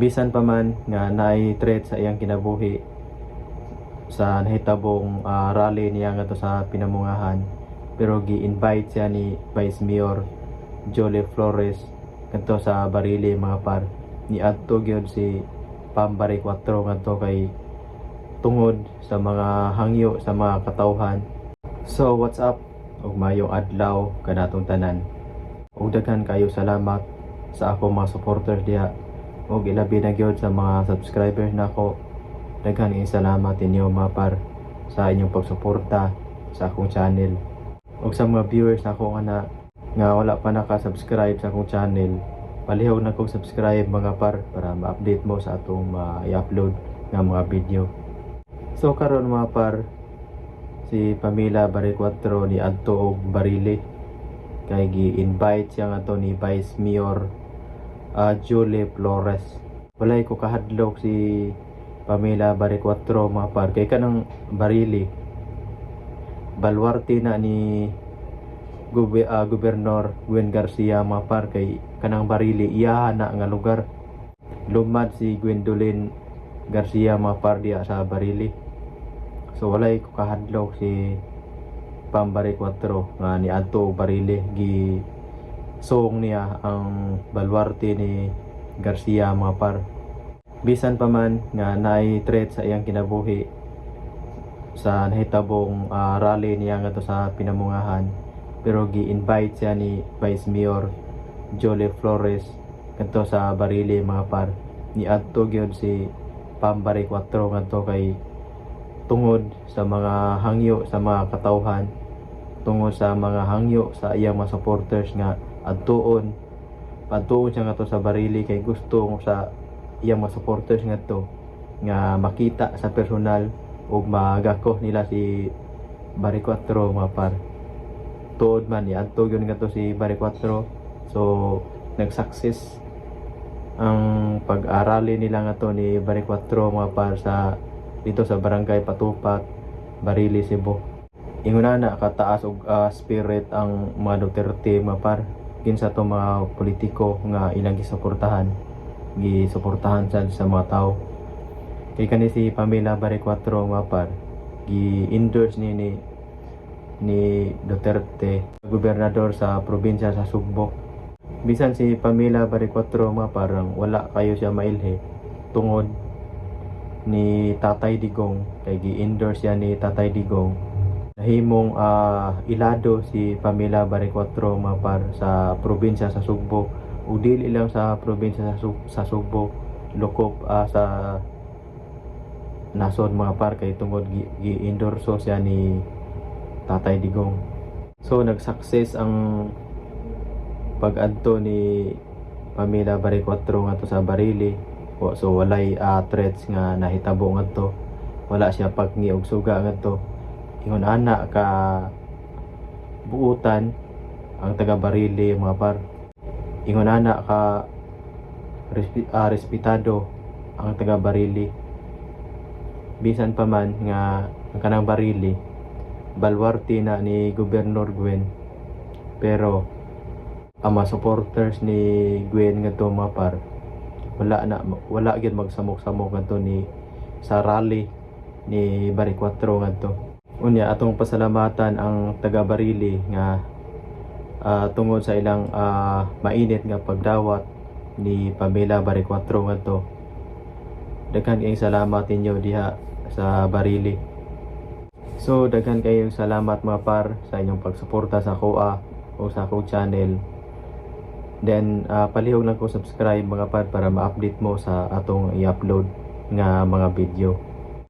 bisan pa man nga naay threat sa iyang kinabuhi sa nahitabong ah, rally niya nga to sa pinamungahan. Pero gi-invite siya ni Vice Mayor Jolie Flores kanto sa Barili mga par. Ni adto gyud si Pambari 4 ngadto kay tungod sa mga hangyo sa mga katawhan. So what's up? Ug mayong adlaw kanatong tanan. Ug daghan kayo salamat sa ako mga supporters diha ug ilabi na gyud sa mga subscribers nako daghan kayong salamat inyo mga par sa inyong pagsuporta sa akong channel. Ug sa mga viewers nako nga na nga wala pa naka-subscribe sa akong channel palihog na kong subscribe mga par para ma-update mo sa atong ma-i-upload nga mga video. So karon mga par si Pamela Baricuatro ni adto og Barili kay gi-invite siya nga to ni Vice Mayor ah, Julie Flores. Walay ko kahadlok si Pamela Baricuatro mga par. Kay kanang Barili. Balwarte na ni Gube, ah, Gobernador Gwen Garcia mga par. Kay kanang Barili iya na nga lugar. Lumad si Gwendolyn Garcia mga par diya sa Barili. So walay ko kahadlok si Pambari 4 nga ni Adto Barili gi song niya ang balwarte ni Garcia mga par bisan pa man nga naay threat sa iyang kinabuhi sa nahitabong ah, rally niya nga sa pinamungahan. Pero gi-invite siya ni Vice Mayor Jolie Flores kanto sa Barili mga par. Ni adto gyud si Pambari 4 ngadto kay tungod sa mga hangyo sa mga katawhan tungod sa mga hangyo sa iyang mga supporters nga adtuon padtuon siya ngadto sa Barili kay gusto sa iyang mga supporters ngadto nga makita sa personal ug magako nila si Bari 4 mga par. Tuod man ni adto gyud nga to si Bari 4 so nag-success ang pag-arali nila nga to ni Bari 4 mga par sa dito sa barangay Patupat Barili Cebu. Inguna na kataas og ah, spirit ang mga Duterte mga par kinsa to mga politiko nga ilang gisuportahan gisuportahan sa sa mga tao kay kani si Pamela Bari 4 mga par gi-endorse ni ni ni Duterte, gobernador sa probinsya sa Sugbo. Bisan si Pamela Baricuatro mga parang wala kayo siya mailhe tungod ni Tatay Digong kay gi-endorse yan ni Tatay Digong nahimong ah, ilado si Pamela Baricuatro mga par sa probinsya sa Sugbo ug dili lang sa probinsya sa, Sug- sa Sugbo lokop ah, sa nasod mga par kay tungod gi- gi-endorso siya ni Tatay Digong. So nag-success ang pag-adto ni Pamela Baricuatro nga to sa Barili. O, so walay ah, threats nga nahitabo nga to. Wala siya pagni og suga nga to. Ingon ana ka buutan ang taga Barili mga par. Ingon ana ka respi- ah, respetado ang taga Barili. Bisan pa man nga ang kanang Barili balwarte na ni Gobernador Gwen pero ang mga supporters ni Gwen nga to mga par wala na wala gyud magsamok-samok nga to ni sa rally ni Bari 4 nga to unya atong pasalamatan ang taga Barili nga ah, tungod sa ilang ah, mainit nga pagdawat ni Pamela Bari 4 nga to daghan kayong salamat ninyo diha sa Barili So, daghan kayong salamat mga par sa inyong pagsuporta sa KOA o sa akong channel. Then, ah, palihog lang ko subscribe mga par para ma-update mo sa atong i-upload nga mga video.